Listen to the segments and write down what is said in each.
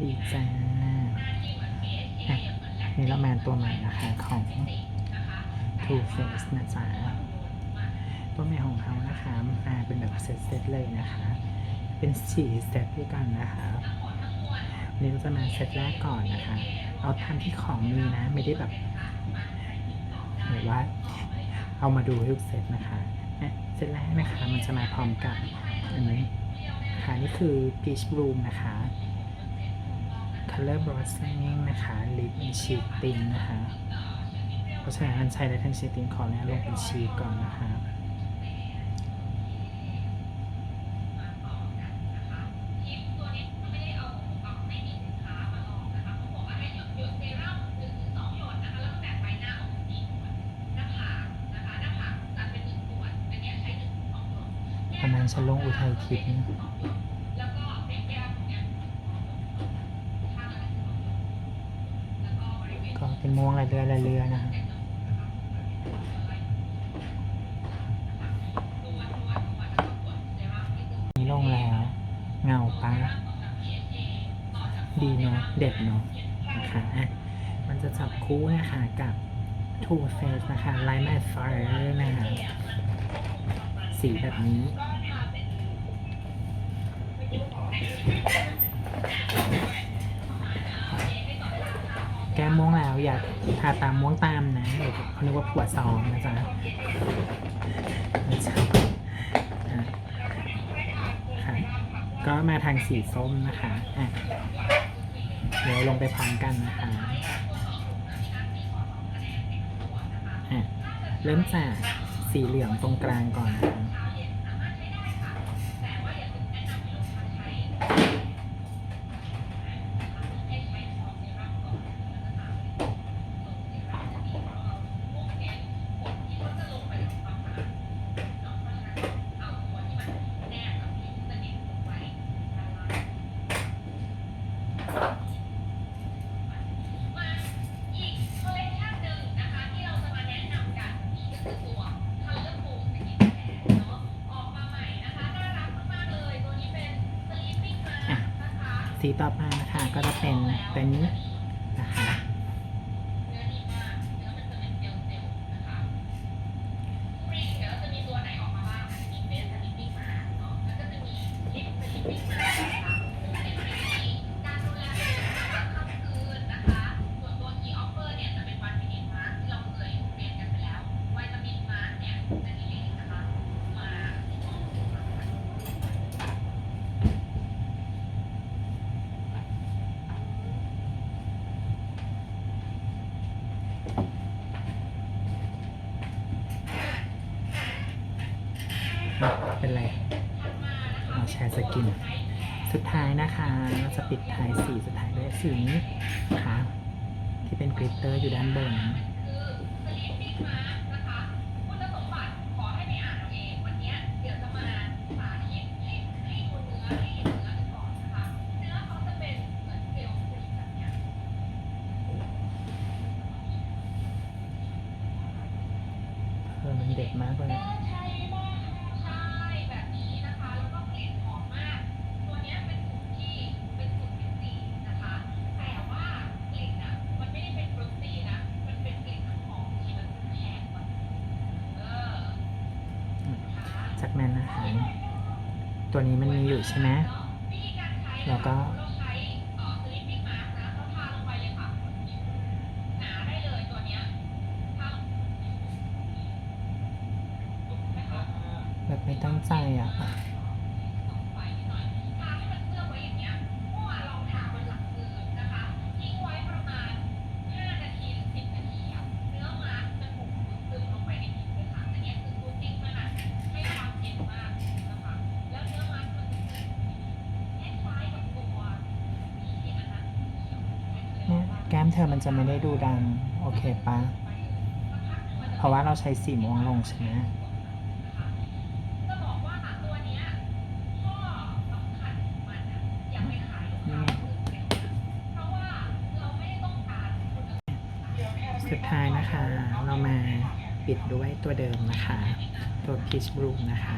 ดีจ้าอะนี่เรามาตัวใหม่นะคะของ Too face นะจ๊ะตัวใหม่ของเขานะคะมาเป็นแบบเซตๆเลยนะคะ เป็นสี่เซตด้วยกันนะคะวันนี้เราจะมาเซตแรกก่อนนะคะ เอาทำที่ของมีนะ ไม่ได้แบบหรือว่า เอามาดูทุกเซตนะคะนี่เซตแรกนะคะ มันจะมาพร้อมกับอันนี้ค่ะนี่คือ Peach Bloom นะคะ Color Blossoming นะคะ Lip and Cheek Tint นะคะ เพราะฉะนั้นใช้ได้ทั้งชีตินขอแล้วลงเป็นชีก่อนนะคะประมาณฉันลงอุทัยทิพย์ ม่วงลายเรือลายเรือนะคะนี่ลงแล้ว เงาปะดีเนาะเด็ดเนาะนะคะอะมันจะจับคู่นะคะกับ Too Face นะคะ Light My Fire นะคะสีแบบนี้ แก้มม่วงแล้วอย่าทาตามม่วงตามนะเดี๋ยวเขานึกว่าผัวซองนะจ๊ะก็มาทางสีส้มนะคะอะเดี๋ยวลงไปพร้อมกันนะคะอะเริ่มจากสีเหลืองตรงกลางก่อนนะคะ ต่อมานะคะก็จะเป็นเป็นนี้นะคะ กิน สุดท้ายนะคะเราจะปิดท้ายสีสุดท้ายด้วยสีนี้นะคะที่เป็นกริตเตอร์อยู่ด้านบน ใช่ไหมแล้วก็แบบไม่ตั้งใจอะ ไม่ได้ดูดังโอเคปะเพราะว่าเราใช้สีม่วงลงใช่ไหมนี่ไงสุดท้ายนะคะ เรามาปิดด้วยตัวเดิมนะคะ ตัว Peach Bloom นะคะ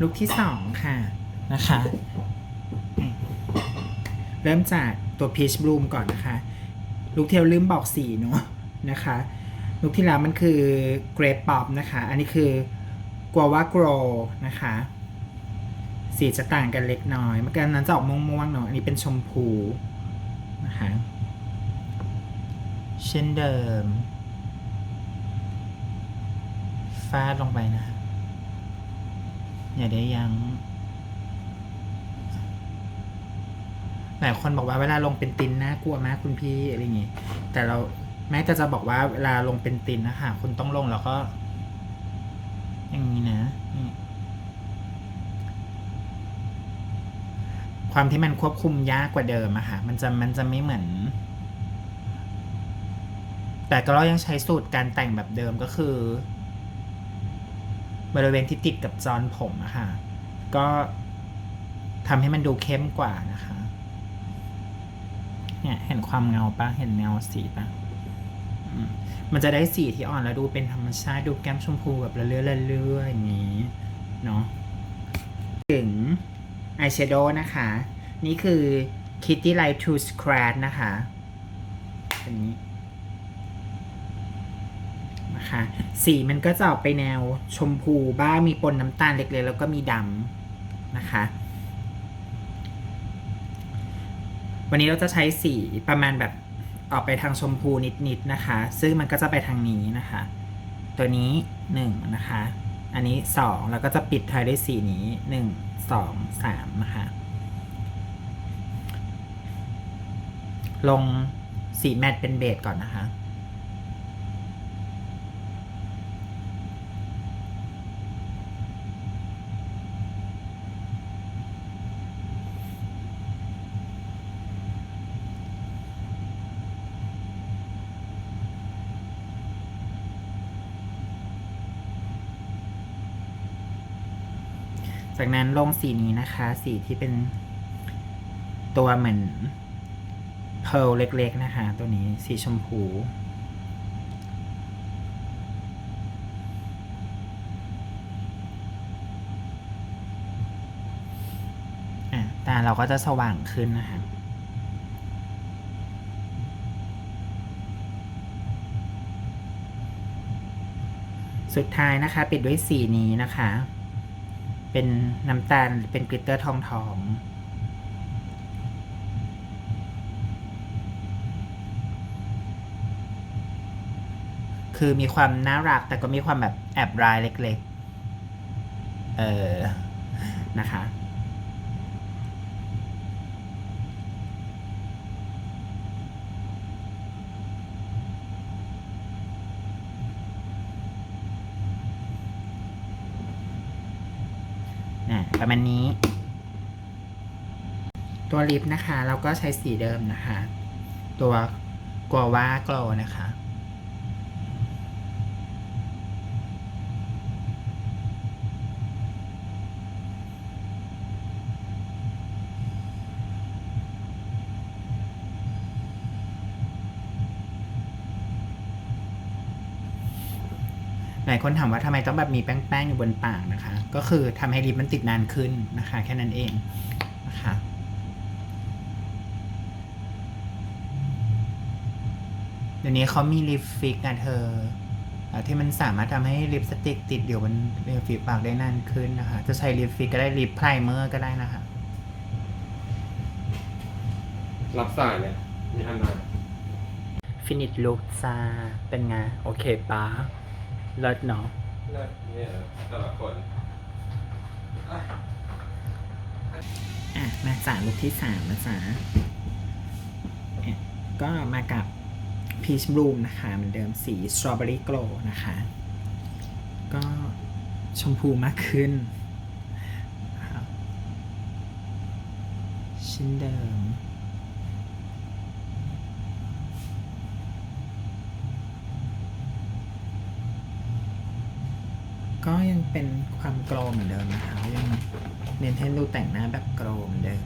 ลุกที่สองค่ะนะคะ เริ่มจากตัว Peach Bloom ก่อนนะคะ ลุกเราลืมบอกสีเนาะนะคะลุกที่แล้วมันคือ Grape Pop นะคะ อันนี้คือ Guava Grow นะคะ สีจะต่างกันเล็กน้อย เมื่อกี้นั้นจะออกม่วงๆเนาะอันนี้เป็นชมพูนะคะเช่นเดิมฟาดลงไปนะคะ อย่าได้ยัง้งหลายคนบอกว่าเวลาลงเป็นตินน่ากลัวมากคุณพี่อะไรอย่างงี้แต่เราแม้แต่จะบอกว่าเวลาลงเป็นตินนะคะคุณต้องลงแล้วก็ อย่างนี้นะความที่มันควบคุมยากกว่าเดิมอะค่ะ มันจะมันจะไม่เหมือน แต่ก็เรายังใช้สูตรการแต่งแบบเดิมก็คือ บริเวณที่ติดกับจอนผมอะค่ะ ก็ทำให้มันดูเข้มกว่านะคะเนี่ยเห็นความเงาปะเห็นเงาสีปะมันจะได้สีที่อ่อนแล้วดูเป็นธรรมชาติดูแก้มชมพูแบบเลื่อยละเลื่อยอย่างนี้เนาะถึงอายแชโดว์นะคะ นี่คือ Kitty Light to Scratch นะคะอันนี้ นะคะ สีมันก็จะออกไปแนวชมพูบ้างมีปนน้ำตาลเล็กๆ แล้วก็มีดำนะคะ วันนี้เราจะใช้สีประมาณแบบออกไปทางชมพูนิดๆนะคะ ซึ่งมันก็จะไปทางนี้นะคะ ตัวนี้หนึ่งนะคะ อันนี้สองแล้วก็จะปิดท้ายด้วยสีนี้หนึ่งสองสามนะคะลงสีแมตต์เป็นเบสก่อนนะคะ จากนั้นลงสีนี้นะคะ สีที่เป็นตัวเหมือนเพลเล็กๆนะคะ ตัวนี้สีชมพูอะตาเราก็จะสว่างขึ้นนะคะสุดท้ายนะคะ ปิดด้วยสีนี้นะคะ เป็นน้ำตาลเป็นกลิตเตอร์ทองทองคือมีความน่ารักแต่ก็มีความแบบแอบรายเล็กๆ เออนะคะ อะ ประมาณนี้ ตัวลิปนะคะ เราก็ใช้สีเดิมนะคะ ตัวกัวว่าโกลนะคะ หลายคนถามว่าทำไมต้องแบบมีแป้งๆอยู่บนปากนะคะ ก็คือทำให้ลิปมันติดนานขึ้นนะคะ แค่นั้นเองนะคะเดี๋ยวนี้เขามีลิปฟิกอะเธอเอ่อที่มันสามารถทำให้ลิปสติกติดอยู่บนริมฝีปากได้นานขึ้นนะคะ จะใช้ลิปฟิกก็ได้ลิปไพรเมอร์ก็ได้นะคะ รับสายเลยมีอันมาฟินิชลุกจ้าเป็นไง โอเคปะ เลิศเนาะเลิศเนี่ยแต่ละคนอะมาจาลุคที่สามนะจ๊ะอะก็มากับ Peach Bloom นะคะเหมือนเดิมสี Strawberry Glow นะคะ ก็ชมพูมากขึ้นชิ้นเดิม ก็ยังเป็นความโกลมเดิมนะคะยังเน้นให้ดูแต่งหน้าแบบโกลมเดิม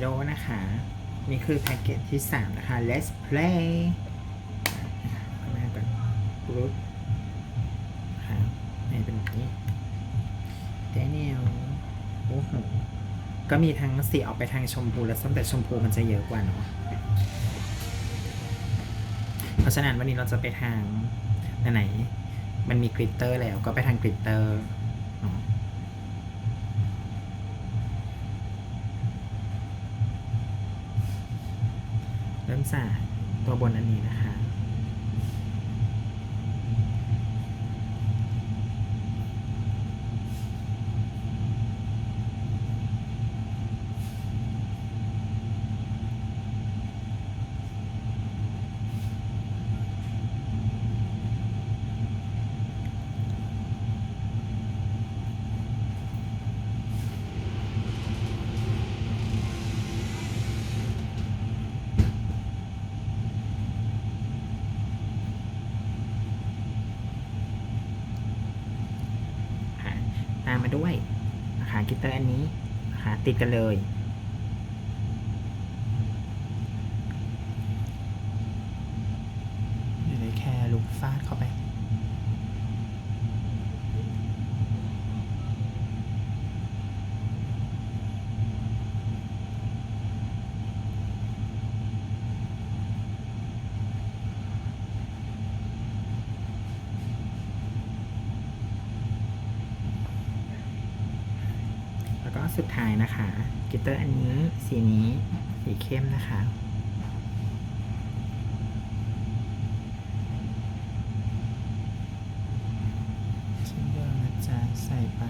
โดนะคะ นี่คือแพ็กเกจที่ 3 นะคะ let's play ข้น้าก่อนปุ๊ ก็มีทั้งสีออกไปทางชมพูและส้มแต่ชมพูมันจะเยอะกว่าเนาะเพราะฉะนั้นวันนี้เราจะไปทางไหนมันมีกริตเตอร์แล้วก็ไปทางกริตเตอร์เริ่มจากตัวบนอันนี้นะคะตามมาด้วย หากิตเตอร์อันนี้ หาติดกันเลยอยู่ในแค่ลูกฟาดเขาไป แล้วก็สุดท้ายนะคะกิตเตอร์อันนี้ สีนี้สีเข้มนะคะ ชิ้นเดียวนะจ๊ะใส่ไป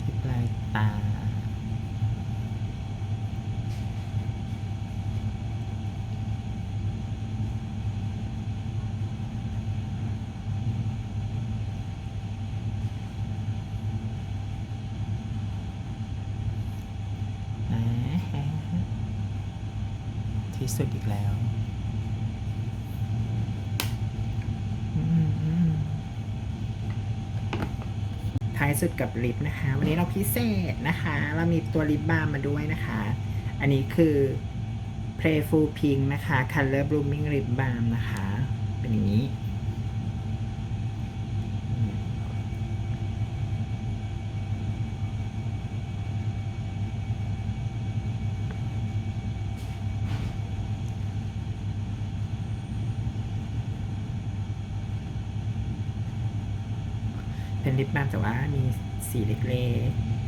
ที่ปลายตา นะฮะ ที่สุดอีกแล้วท้ายสุดกับลิปนะคะ วันนี้เราพิเศษนะคะ เรามีตัวลิปบาล์มมาด้วยนะคะ อันนี้คือ Playful Pink นะคะ Color Blooming Lip Balm นะคะ เป็นอย่างนี้อืม เป็นลิป บาล์มแต่ว่ามีสีเล็กๆ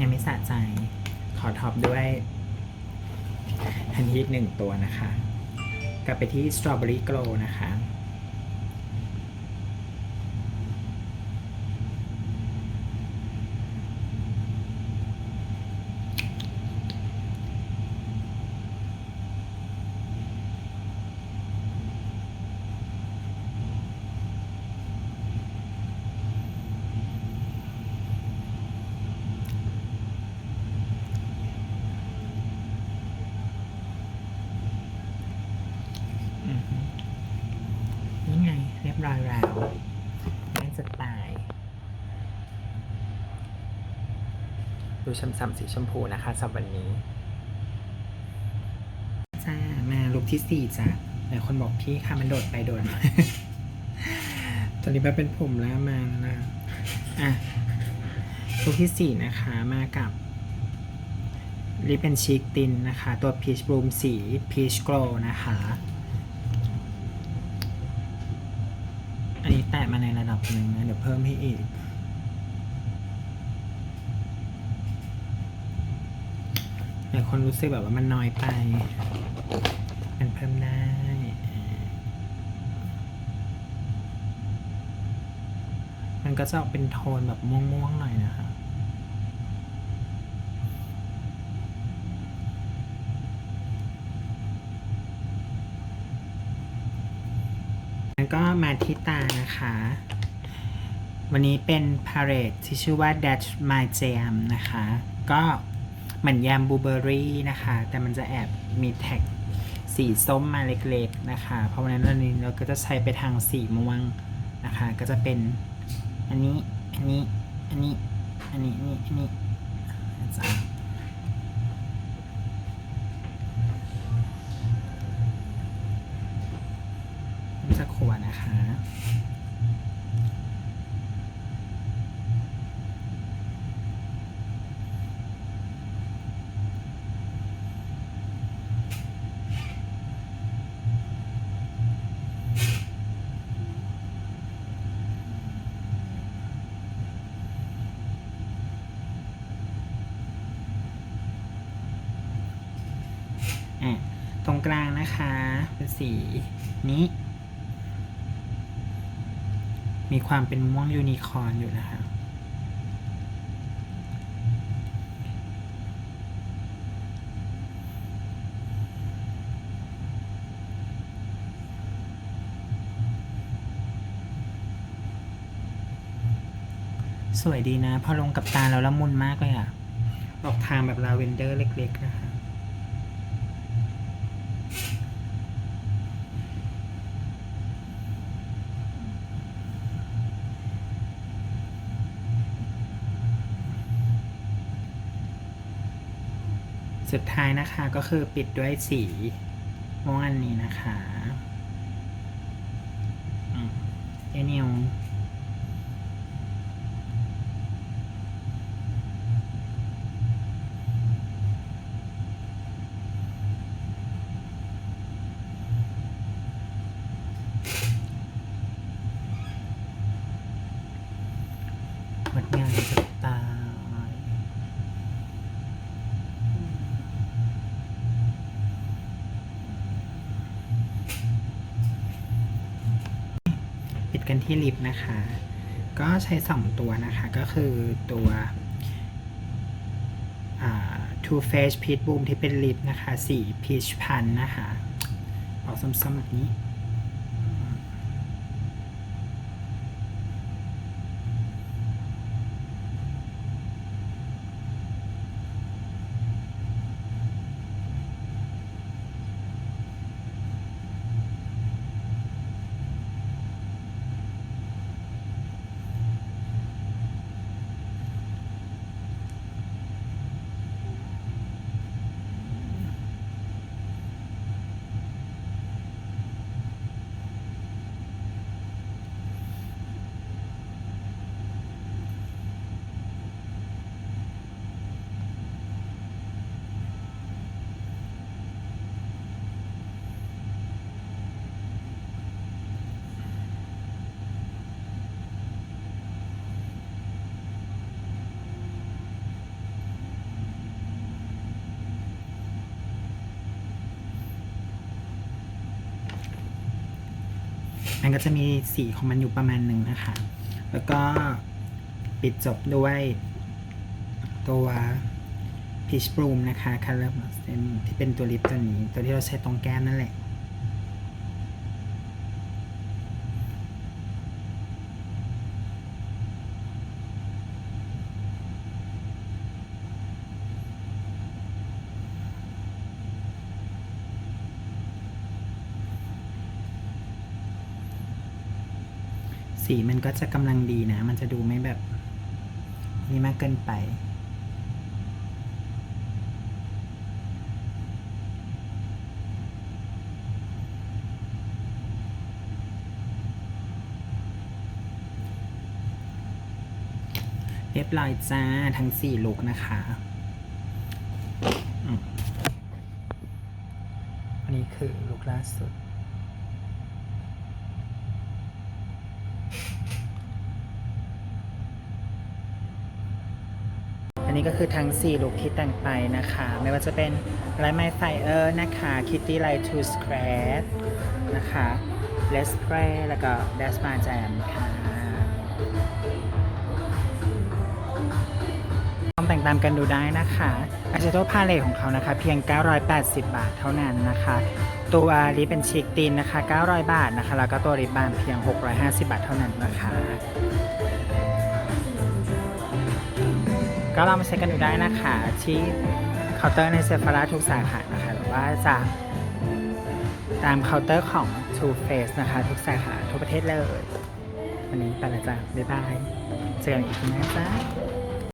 ยังไม่สะใจ ขอท็อปด้วยฮันนี้อีกหนึ่งตัวนะคะ กลับไปที่สตรอเบอรี่โกลนะคะ อือฮึนี่ไง เรียบร้อยแล้วน่าจะตาย ดูช้ำๆสีชมพูนะคะสำหรับวันนี้ จ้า มาลุกที่สี่จ้ะหลายคนบอกพี่ค่ะมันโดดไปโดดมา ตอนนี้มาเป็นผมแล้วมาแล้วนะอะลุกที่สี่นะคะมากับลิปเป็นชีกตินนะคะ ตัว Peach Bloom สี Peach Glow นะคะ อันนี้แตะมาในระดับหนึ่งนะ เดี๋ยวเพิ่มให้อีกายคนรู้สึกแบบว่ามันน้อยไป มันเพิ่มได้มันก็จะออกเป็นโทนแบบม่วงๆหน่อยนะคะก็มาที่ตานะคะ วันนี้เป็นพา l ร t ที่ชื่อว่า Dash My Jam นะคะ ก็ มือนยมบลูเบอรี่นะคะ แต่มันจะแอบมีแท็กสีส้มมาเล็กๆนะคะ เพราะวันนั้นเรานี้เราก็จะใช้ไปทางสีม่วงนะคะ ก็จะเป็นอันนี้ อันนี้ อันนี้ อันนี้ อันนี้ อันนี้นจ๊ะจะขวดนะคะตรงก ลางนะคะ เป็นสีนี้ มีความเป็นม่วงยูนิคอร์นอยู่นะคะ สวยดีนะ พอลงกับตาแล้วละมุนมากเลยอะออกทางแบบลาเวนเดอร์เล็กๆนะคะ สุดท้ายนะคะก็คือปิดด้วยสีม่วงอันนี้นะคะอืมเอนิวงดงามจะตายปิดกัน ที่ลิปนะคะ ก็ใช้ 2 ตัวนะคะ ก็คือตัว Too Faced Peach Bloom ที่เป็นลิปนะคะ สี Peach พันนะคะออกซ้ำๆแบบนี้ มันก็จะมีสีของมันอยู่ประมาณหนึ่งนะคะ แล้วก็ปิดจบด้วยตัว Peach Bloom นะคะ Color Blossom ที่เป็นตัวลิปตัวนี้ ตัวที่เราใช้ตรงแก้มนั่นแหละ สีมันก็จะกำลังดีนะ มันจะดูไม่แบบนี่มากเกินไปเรียบร้อยจ้าทั้งสี่ลุกนะคะอันนี้คือลุกล่าสุด อันนี้ก็คือทั้ง 4 ลุคที่แต่งไปนะคะ ไม่ว่าจะเป็นไลท์ไมไฟเออร์นะคะคิตตี้ไลท์ทูสแครดนะคะเลสเปรแล้วก็เดสมาแจมค่ะลองแต่งตามกันดูได้นะคะอาจจะตัวพาเลทของเขานะคะ เพียง 980 บาทเท่านั้นนะคะ ตัวริบเป็นชิคตินนะคะ 900 บาทนะคะ แล้วก็ตัวริบบานเพียง 650 บาทเท่านั้นนะคะ ก็ลองมาใช้กันดูได้นะคะที่เคาน์เตอร์ในเซฟาราทุกสาขานะคะหรือว่าจะตามเคาน์เตอร์ของ True Face นะคะ ทุกสาขาทั่วประเทศเลย วันนี้ไปแล้วจ้ะบ๊ายบายเจอกันอีกทีนะจ๊ะ